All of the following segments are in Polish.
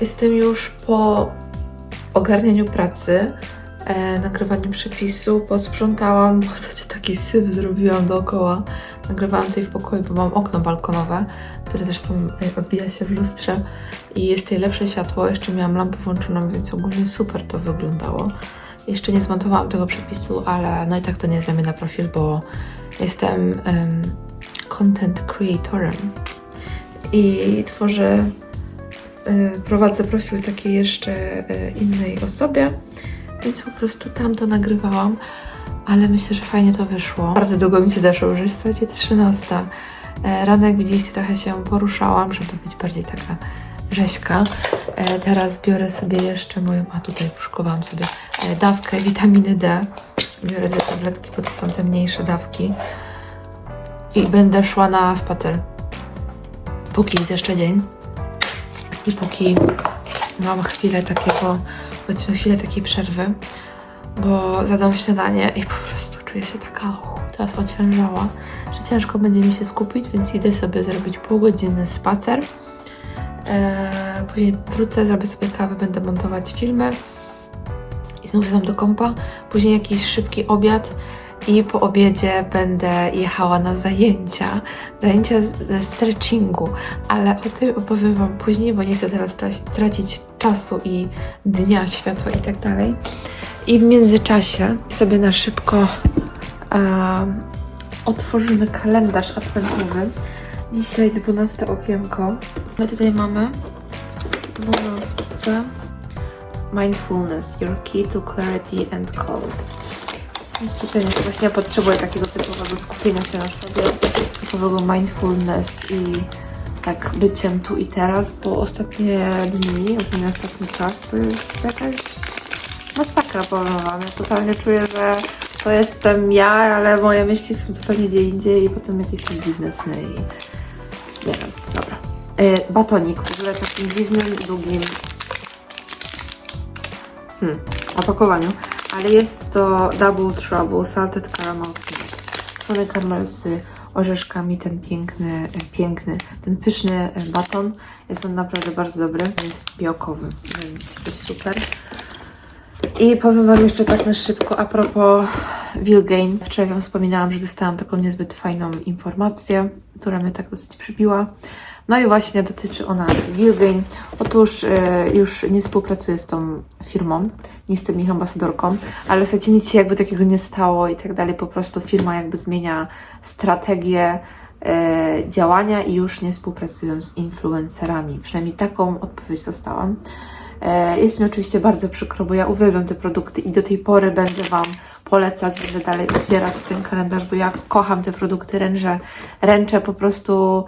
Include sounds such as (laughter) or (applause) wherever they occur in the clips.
jestem już po ogarnianiu pracy, e, nagrywaniu przepisu, posprzątałam, bo słuchajcie, taki syf zrobiłam dookoła. Nagrywałam tutaj w pokoju, bo mam okno balkonowe, które zresztą e, odbija się w lustrze i jest tutaj lepsze światło. Jeszcze miałam lampę włączoną, więc ogólnie super to wyglądało. Jeszcze nie zmontowałam tego przepisu, ale no i tak to nie jest dla mnie na profil, bo jestem em, content creatorem i tworzę, prowadzę profil takiej jeszcze y, innej osobie, więc po prostu tam to nagrywałam, ale myślę, że fajnie to wyszło. Bardzo długo mi się zeszło, już jest słuchajcie 13. E, Rano, jak widzieliście, trochę się poruszałam, żeby być bardziej taka rzeźka. E, Teraz biorę sobie jeszcze moją, a tutaj poszkowałam sobie e, dawkę witaminy D. Biorę dwie tabletki, bo to są te mniejsze dawki. I będę szła na spacer póki jest jeszcze dzień i póki mam chwilę takiego, powiedzmy chwilę takiej przerwy, bo zadam śniadanie i po prostu czuję się taka teraz ociężała, że ciężko będzie mi się skupić, więc idę sobie zrobić półgodzinny spacer. Eee, później wrócę, zrobię sobie kawę, będę montować filmy i znowu tam do kompa. Później jakiś szybki obiad i po obiedzie będę jechała na zajęcia, zajęcia ze stretchingu, ale o tym opowiem Wam później, bo nie chcę teraz tracić czasu i dnia, światła i tak dalej. I w międzyczasie sobie na szybko em, otworzymy kalendarz adwentowy. Dzisiaj 12 okienko. My tutaj mamy 12. Mindfulness, your key to clarity and calm. Skupienie się właśnie ja potrzebuję takiego typowego skupienia się na sobie, typowego mindfulness i tak byciem tu i teraz, bo ostatnie dni, ostatni czas to jest jakaś masakra. Ja totalnie czuję, że to jestem ja, ale moje myśli są zupełnie gdzie indziej i potem jakieś też dziwne sny i nie wiem, dobra. Y, batonik w ogóle takim dziwnym, długim hmm, opakowaniu, ale jest to Double Trouble Salted Caramel Peanut. Słony karmel z orzeszkami, ten piękny, e, piękny, ten pyszny e, baton. Jest on naprawdę bardzo dobry, jest białkowy, więc jest super. I powiem Wam jeszcze tak na szybko a propos Wilgain. Wczoraj Wam wspominałam, że dostałam taką niezbyt fajną informację, która mnie tak dosyć przybiła. No i właśnie dotyczy ona Wilgain. Otóż e, już nie współpracuję z tą firmą, nie jestem ich ambasadorką, ale słuchajcie, nic się jakby takiego nie stało i tak dalej. Po prostu firma jakby zmienia strategię e, działania i już nie współpracują z influencerami. Przynajmniej taką odpowiedź dostałam. E, Jest mi oczywiście bardzo przykro, bo ja uwielbiam te produkty i do tej pory będę Wam polecać, będę dalej otwierać ten kalendarz, bo ja kocham te produkty, ręczę, ręczę po prostu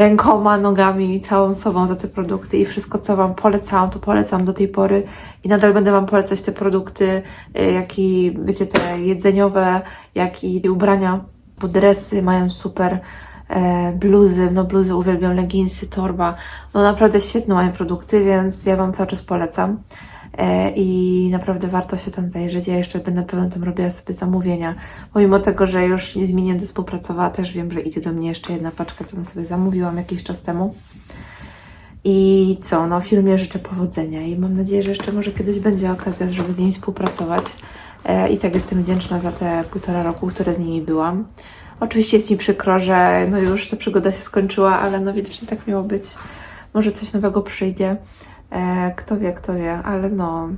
rękoma, nogami, całą sobą za te produkty i wszystko, co Wam polecałam, to polecam do tej pory. I nadal będę Wam polecać te produkty, y, jak i, wiecie, te jedzeniowe, jak i ubrania, bo dresy. Mają super e, bluzy, no bluzy uwielbiam, leginsy, torba, no naprawdę świetne mają produkty, więc ja Wam cały czas polecam. E, I naprawdę warto się tam zajrzeć. Ja jeszcze będę pewno tam robiła sobie zamówienia. Pomimo tego, że już nie z Minion będę współpracowała, też wiem, że idzie do mnie jeszcze jedna paczka, którą sobie zamówiłam jakiś czas temu. I co, no firmie życzę powodzenia i mam nadzieję, że jeszcze może kiedyś będzie okazja, żeby z nimi współpracować. E, I tak jestem wdzięczna za te półtora roku, które z nimi byłam. Oczywiście jest mi przykro, że no już ta przygoda się skończyła, ale no widocznie tak miało być. Może coś nowego przyjdzie. E, kto wie, kto wie, ale no,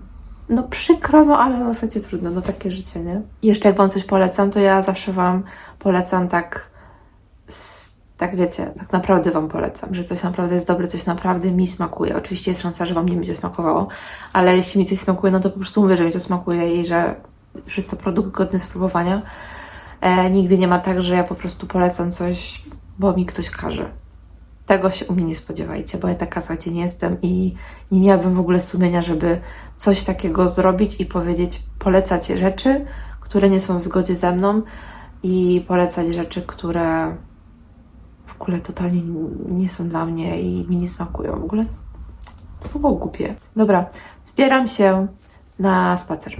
no przykro, no ale w zasadzie trudno, no takie życie, nie? Jeszcze jak Wam coś polecam, to ja zawsze Wam polecam tak, tak wiecie, tak naprawdę Wam polecam, że coś naprawdę jest dobre, coś naprawdę mi smakuje. Oczywiście jest szansa, że Wam nie będzie smakowało, ale jeśli mi coś smakuje, no to po prostu mówię, że mi to smakuje i że jest to produkt godny spróbowania. E, nigdy nie ma tak, że ja po prostu polecam coś, bo mi ktoś każe. Tego się u mnie nie spodziewajcie, bo ja taka słuchajcie nie jestem i nie miałabym w ogóle sumienia, żeby coś takiego zrobić i powiedzieć, polecać rzeczy, które nie są w zgodzie ze mną i polecać rzeczy, które w ogóle totalnie nie są dla mnie i mi nie smakują. W ogóle to ogóle głupie. Dobra, zbieram się na spacer.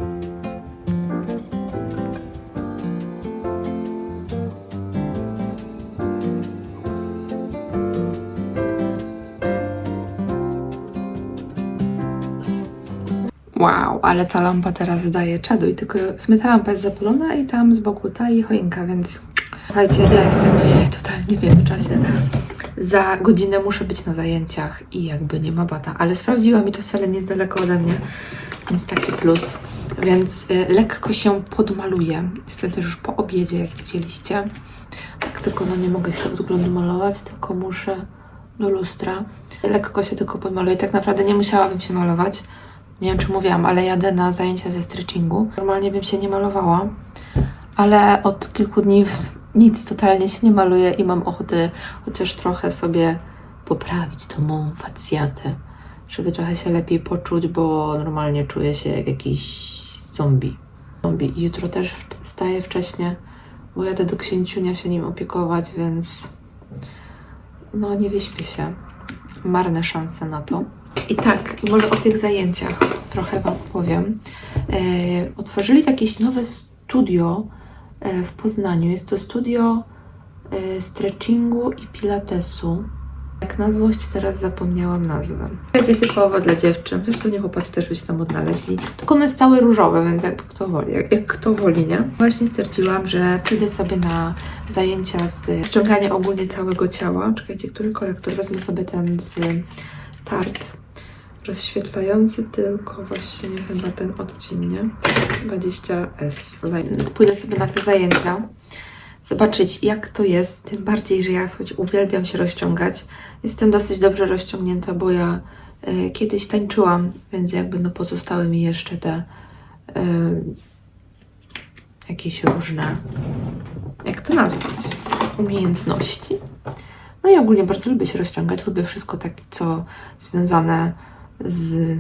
Ale ta lampa teraz daje czadu i tylko w sumie ta lampa jest zapalona i tam z boku ta i choinka, więc słuchajcie, ja jestem dzisiaj totalnie w międzyczasie. Za godzinę muszę być na zajęciach i jakby nie ma bata, ale sprawdziłam i to wcale nie jest daleko ode mnie, więc taki plus. Więc y, lekko się podmaluję. Jestem też już po obiedzie, jak widzieliście. Tak tylko no nie mogę się od wyglądu malować, tylko muszę do lustra. Lekko się tylko podmaluję. Tak naprawdę nie musiałabym się malować. Nie wiem, czy mówiłam, ale jadę na zajęcia ze stretchingu. Normalnie bym się nie malowała, ale od kilku dni nic totalnie się nie maluję i mam ochotę chociaż trochę sobie poprawić tą moją facjatę, żeby trochę się lepiej poczuć, bo normalnie czuję się jak jakiś zombie. zombie. I jutro też wstaję wcześnie, bo jadę do księciunia się nim opiekować, więc no nie wyśpię się. Marne szanse na to. I tak, może o tych zajęciach trochę Wam powiem. E, otworzyli jakieś nowe studio e, w Poznaniu. Jest to studio e, stretchingu i pilatesu. Jak na złość teraz zapomniałam nazwę. Będzie typowo dla dziewczyn, zresztą nie chłopacy też by się tam odnaleźli. Tylko ono jest całe różowe, więc jakby kto woli, jak, jak kto woli, nie? Właśnie stwierdziłam, że pójdę sobie na zajęcia z ściągania ogólnie całego ciała. Czekajcie, który korektor? Wezmę sobie ten z Tarte. Rozświetlający tylko właśnie chyba ten odcień, nie? 20S. Light. Pójdę sobie na te zajęcia zobaczyć, jak to jest. Tym bardziej, że ja słuchajcie, uwielbiam się rozciągać. Jestem dosyć dobrze rozciągnięta, bo ja e, kiedyś tańczyłam, więc jakby no pozostały mi jeszcze te e, jakieś różne, jak to nazwać, umiejętności. No i ogólnie bardzo lubię się rozciągać. Lubię wszystko tak, co związane z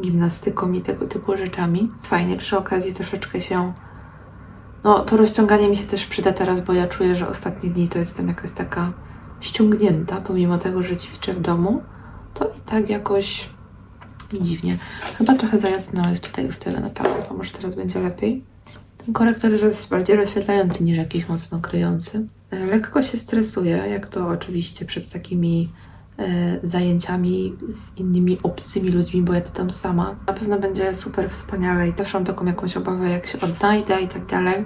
gimnastyką i tego typu rzeczami. Fajnie przy okazji troszeczkę się no, to rozciąganie mi się też przyda teraz, bo ja czuję, że ostatnie dni to jestem jakaś taka ściągnięta, pomimo tego, że ćwiczę w domu, to i tak jakoś dziwnie. Chyba trochę za jasno jest tutaj ustawiona ta lampa, może teraz będzie lepiej. Ten korektor jest bardziej rozświetlający niż jakiś mocno kryjący. E, Lekko się stresuję, jak to oczywiście przed takimi e, zajęciami z innymi obcymi ludźmi, bo ja to tam sama. Na pewno będzie super wspaniale i zawsze mam taką jakąś obawę, jak się odnajdę i tak dalej.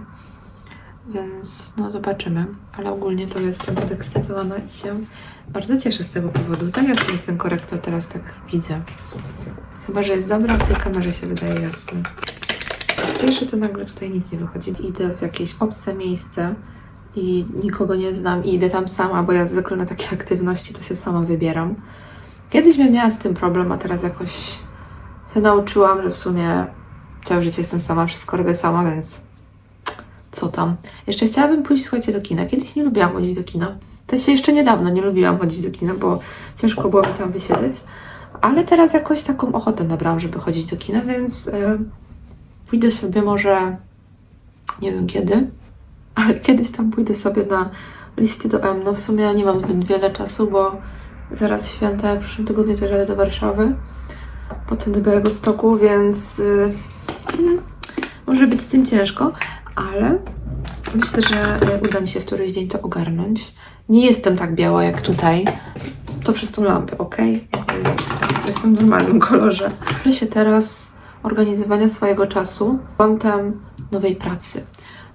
Więc no zobaczymy. Ale ogólnie to jestem podekscytowana i się bardzo cieszę z tego powodu. Za jasny jest ten korektor, teraz tak widzę. Chyba, że jest dobra, w tej kamerze się wydaje jasny. Z pierwszy to nagle tutaj nic nie wychodzi. Idę w jakieś obce miejsce i nikogo nie znam i idę tam sama, bo ja zwykle na takie aktywności to się sama wybieram. Kiedyś bym miała z tym problem, a teraz jakoś się nauczyłam, że w sumie całe życie jestem sama, wszystko robię sama, więc co tam. Jeszcze chciałabym pójść, słuchajcie, do kina. Kiedyś nie lubiłam chodzić do kina. To się jeszcze niedawno nie lubiłam chodzić do kina, bo ciężko było mi tam wysiedzieć. Ale teraz jakoś taką ochotę nabrałam, żeby chodzić do kina, więc e, pójdę sobie może, nie wiem kiedy, ale kiedyś tam pójdę sobie na listy do M. No w sumie ja nie mam zbyt wiele czasu, bo zaraz święta, w przyszłym tygodniu też jadę do Warszawy, potem do Białego Stoku, więc y, mm, może być z tym ciężko, ale myślę, że y, uda mi się w któryś dzień to ogarnąć. Nie jestem tak biała jak tutaj, to przez tą lampę, ok? To jestem w normalnym kolorze. Uczę się teraz organizowania swojego czasu kątem nowej pracy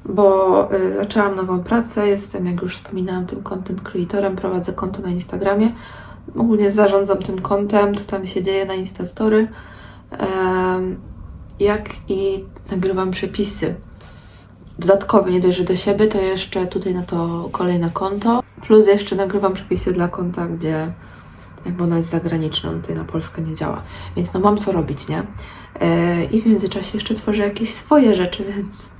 bo y, zaczęłam nową pracę, jestem, jak już wspominałam, tym content creatorem, prowadzę konto na Instagramie. Ogólnie zarządzam tym kontem, co tam się dzieje na Instastory, jak i nagrywam przepisy. Dodatkowo, nie dość, do siebie, to jeszcze tutaj na to kolejne konto, plus jeszcze nagrywam przepisy dla konta, gdzie jakby ona jest zagraniczną, tutaj na Polskę nie działa. Więc no mam co robić, nie? E, I w międzyczasie jeszcze tworzę jakieś swoje rzeczy, więc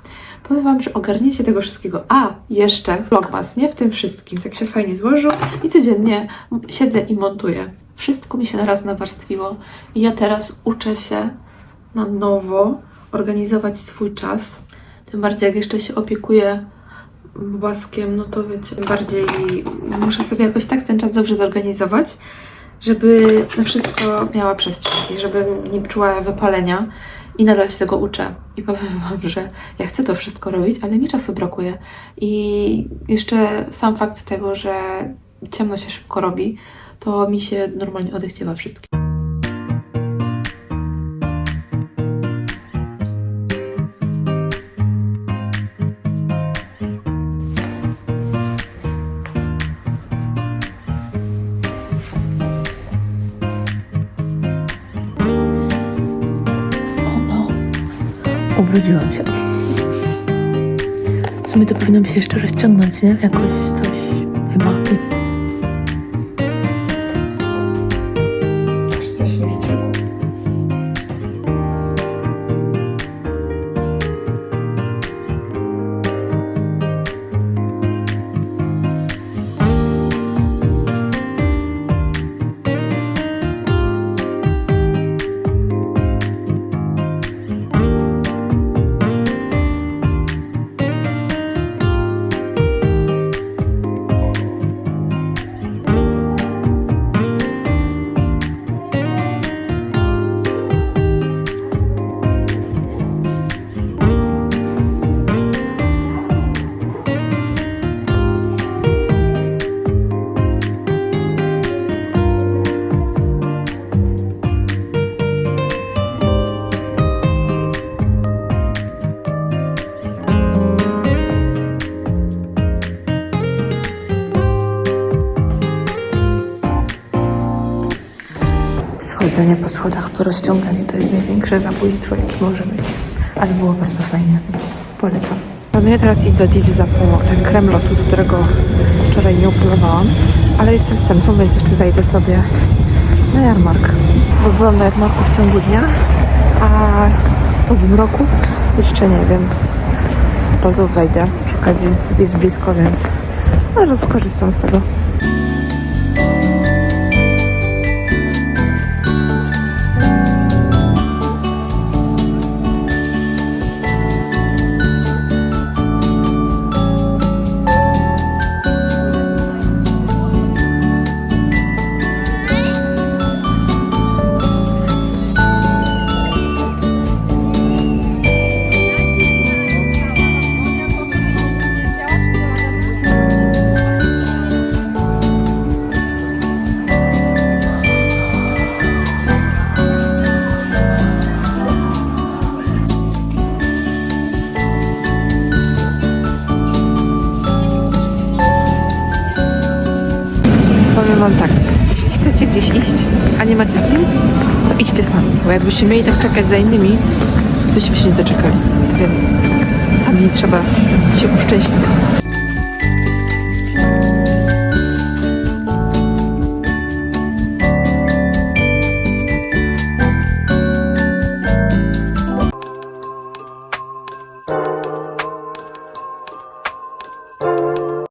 powiem Wam, że ogarnięcie tego wszystkiego. A, jeszcze vlogmas, nie w tym wszystkim. Tak się fajnie złożył i codziennie siedzę i montuję. Wszystko mi się naraz nawarstwiło i ja teraz uczę się na nowo organizować swój czas. Tym bardziej jak jeszcze się opiekuję bobaskiem, no to wiecie, bardziej muszę sobie jakoś tak ten czas dobrze zorganizować, żeby na wszystko miała przestrzeń i żebym nie czuła wypalenia i nadal się tego uczę. I powiem (laughs) Wam, że ja chcę to wszystko robić, ale mi czasu brakuje. I jeszcze sam fakt tego, że ciemno się szybko robi, to mi się normalnie odechciewa wszystkim. Ubrudziłam się. W sumie to powinno mi się jeszcze rozciągnąć, nie? Jakoś Schodzenie po schodach po rozciąganiu to jest największe zabójstwo, jakie może być. Ale było bardzo fajnie, więc polecam. Planuję teraz iść do Divi za ten krem Lotus, którego wczoraj nie upolowałam, ale jestem w centrum, więc jeszcze zajdę sobie na jarmark. Bo byłam na jarmarku w ciągu dnia, a po zmroku jeszcze nie, więc po razu wejdę. Przy okazji jest blisko, więc no, razu korzystam z tego. Chcecie gdzieś iść, a nie macie z kim, to idźcie sami, bo jakbyście mieli tak czekać za innymi, byśmy się nie doczekali, więc sami trzeba się uszczęśliwiać.